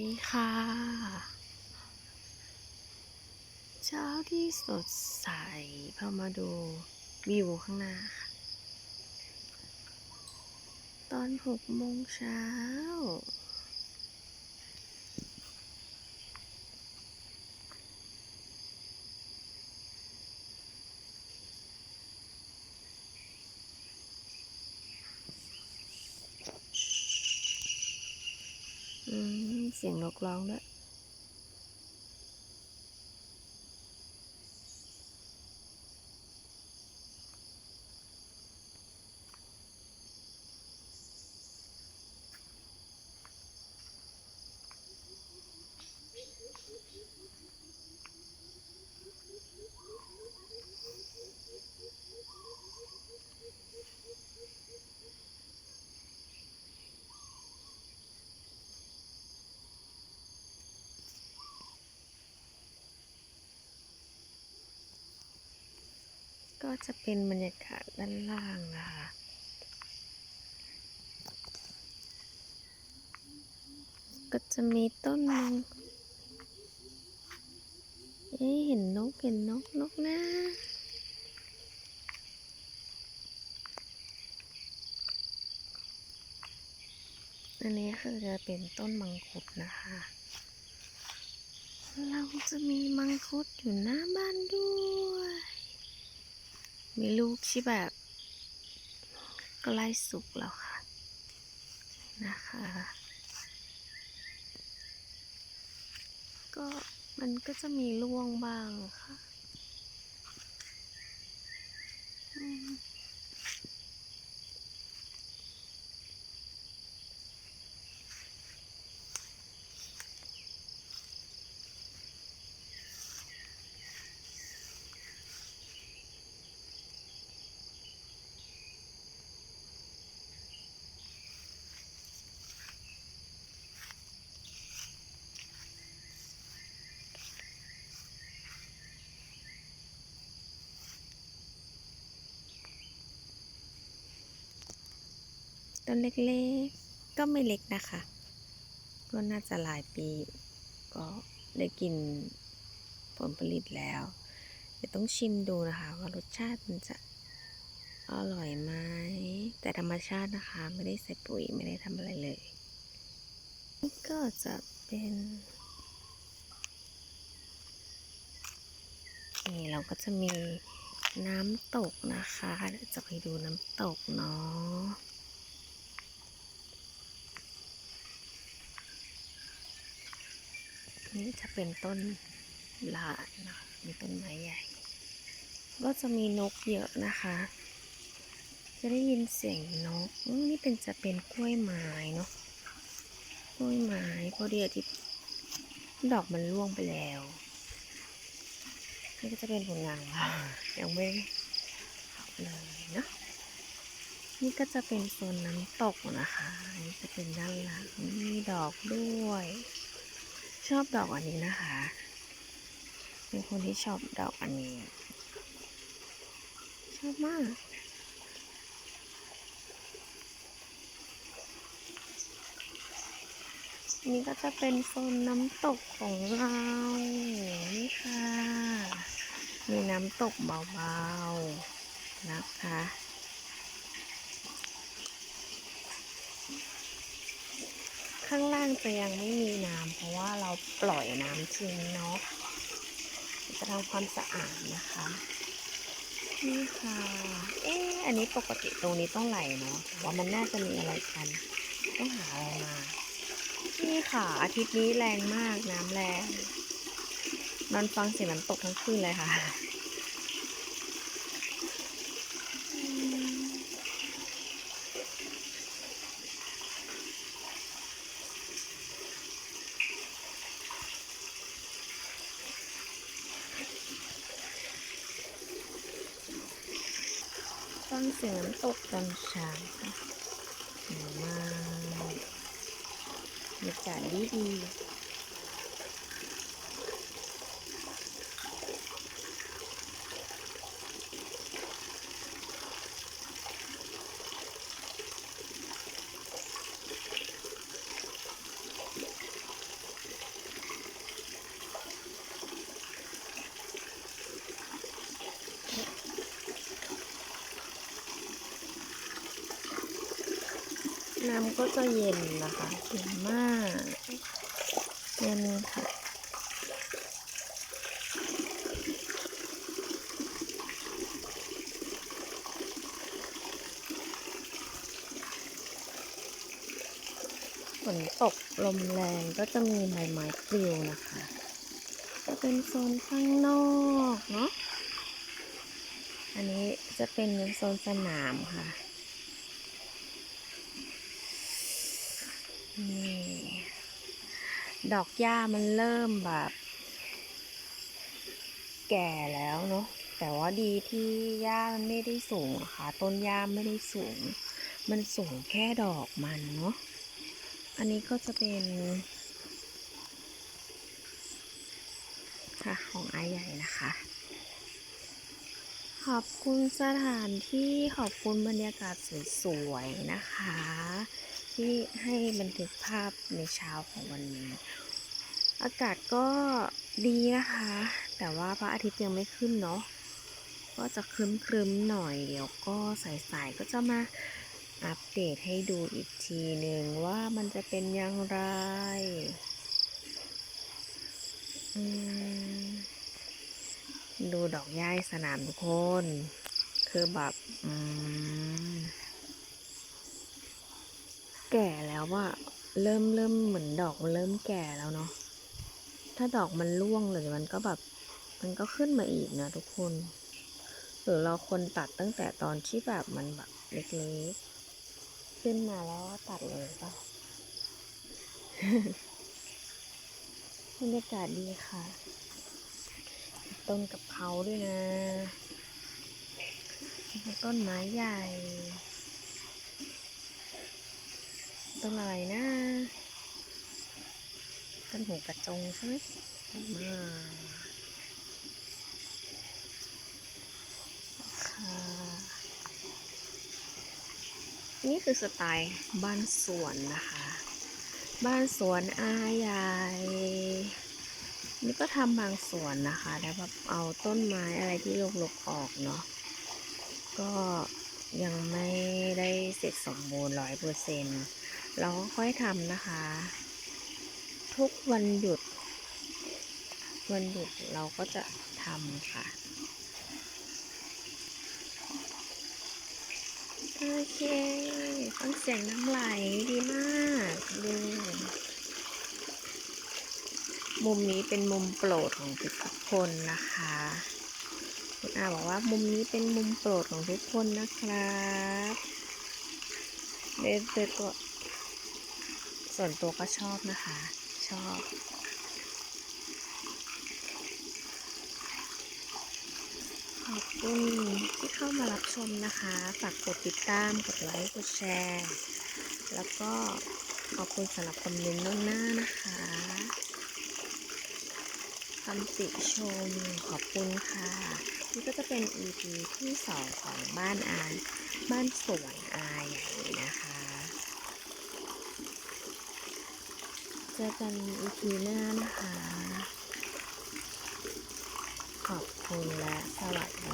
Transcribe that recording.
ดีค่ะ เช้าที่สดใสพามาดูวิวข้างหน้าค่ะ ตอนหกโมงเช้า อืม เสียงนกร้องด้วย ก็จะเป็นบรรยากาศด้านล่างนะคะก็จะมีต้นมงเอ๊เห็นนกเห็นนกนกนะอันนี้คือจะเป็นต้นมังคุดนะคะ เราจะมีมังคุดอยู่หน้าบ้านด้วย มีลูกที่แบบใกล้สุกแล้วค่ะ นะคะ ก็มันก็จะมีร่วงบ้างค่ะ ต้นเล็กๆ ก็ไม่เล็กนะคะ ก็น่าจะหลายปีก็ได้กินผลผลิตแล้ว เดี๋ยวต้องชิมดูนะคะว่ารสชาติมันจะอร่อยไหมแต่ธรรมชาตินะคะ ไม่ได้ใส่ปุ๋ยไม่ได้ทำอะไรเลยนี่ก็จะเป็นนี่เราก็จะมีน้ำตกนะคะเดี๋ยวจะไปดูน้ำตกเนาะ นี่จะเป็นต้นลานนะคะมีต้นไม้ใหญ่ ก็จะมีนกเยอะนะคะ จะได้ยินเสียงนกอืมนี่เป็นจะเป็นกล้วยไม้เนาะกล้วยไม้พอดีทิตย์ดอกมันร่วงไปแล้วนี่ก็จะเป็นผลงานค่ะยังไม่เอาเลยนะนี่ก็จะเป็นโซนน้ำตกนะคะนี่จะเป็นด้านหลังมีดอกด้วย ชอบดอกอันนี้นะคะ เป็นคนที่ชอบดอกอันนี้ ชอบมากนี่ก็จะเป็นโซนน้ำตกของเรานี่ค่ะ มีน้ำตกเบาๆ นะคะ ข้างล่างจะยังไม่มีน้ำเพราะว่าเราปล่อยน้ำทิ้งเนาะจะทำความสะอาดนะคะนี่ค่ะเอ๊อันนี้ปกติตรงนี้ต้องไหลเนาะว่ามันน่าจะมีอะไรกัน ต้องหาอะไรมานี่ค่ะอาทิตย์นี้แรงมากน้ำแรงนอนฟังเสียงน้ำตกทั้งคืนเลยค่ะอืม ฟังเสียงน้ำตกตำช้าค่ะดีมากบรรยากาศดีดี น้ำก็จะเย็นนะคะเย็นมากเย็นค่ะฝนตกลมแรงก็จะมีใบไม้ปลิวนะคะ จะเป็นโซนข้างนอกเนาะ อันนี้จะเป็นโซนสนามค่ะ นี่ดอกหญ้ามันเริ่มแบบ แก่แล้วเนาะแต่ว่าดีที่หญ้ามันไม่ได้สูงอะค่ะ ต้นหญ้าไม่ได้สูง มันสูงแค่ดอกมันเนาะอันนี้ก็จะเป็น ค่ะของไอใหญ่นะคะขอบคุณสถานที่ขอบคุณบรรยากาศสวยๆนะคะ ที่ให้บันทึกภาพในเช้าของวันนี้ อากาศก็ดีนะคะ แต่ว่าพระอาทิตย์ยังไม่ขึ้นเนาะก็จะครึ้มๆหน่อยเดี๋ยวก็สายๆก็จะมาอัปเดตให้ดูอีกทีหนึ่งว่ามันจะเป็นอย่างไรดูดอกย่ายสนามทุกคน คือแบบ อืม แก่แล้ วว่าเริ่มเริ่มเหมือนดอกมันเริ่มแก่แล้วเนาะ ถ้าดอกมันร่วงเลยมันก็แบบ มันก็ขึ้นมาอีกนะทุกคน หรือเราควรตัดตั้งแต่ตอนที่แบบมันแบบเล็กๆ ขึ้นมาแล้วก็ตัดเลยเปล่าบรรยากาศดีค่ะ ต้นกับเขาด้วยนะ ต้นไม้ใหญ่ ต้นอะไรนะต้นหูกระจงใช่ไหมมาค่ะนี่คือสไตล์บ้านสวนนะคะ บ้านสวนอาใหญ่นี่ก็ทำบางส่วนนะคะ แล้วแบบเอาต้นไม้อะไรที่รกๆออกเนาะ ก็ยังไม่ได้เสร็จสมบูรณ์ร้อยเปอร์เซ็นต์ เราก็ค่อยทำนะคะ ทุกวันหยุด วันหยุดเราก็จะทำค่ะ โอเคฟังเสียงน้ำไหลดีมากดูมุมนี้เป็นมุมโปรดของทุกคนนะคะคุณอาบอกว่ามุมนี้เป็นมุมโปรดของทุกคนนะครับโดยโดยตัว ส่วนตัวก็ชอบนะคะ ชอบ ขอบคุณที่เข้ามารับชมนะคะ ฝากกดติดตาม กดไลค์ กดแชร์ แล้วก็ขอบคุณสำหรับคอมเมนต์ล่วงหน้านะคะคำติชม ขอบคุณค่ะ นี่ก็จะเป็น EP ที่สองของบ้านอาบ้านสวนอาใหญ่นะคะ เจอกันอีกทีหน้านะคะ ขอบคุณและสวัสดี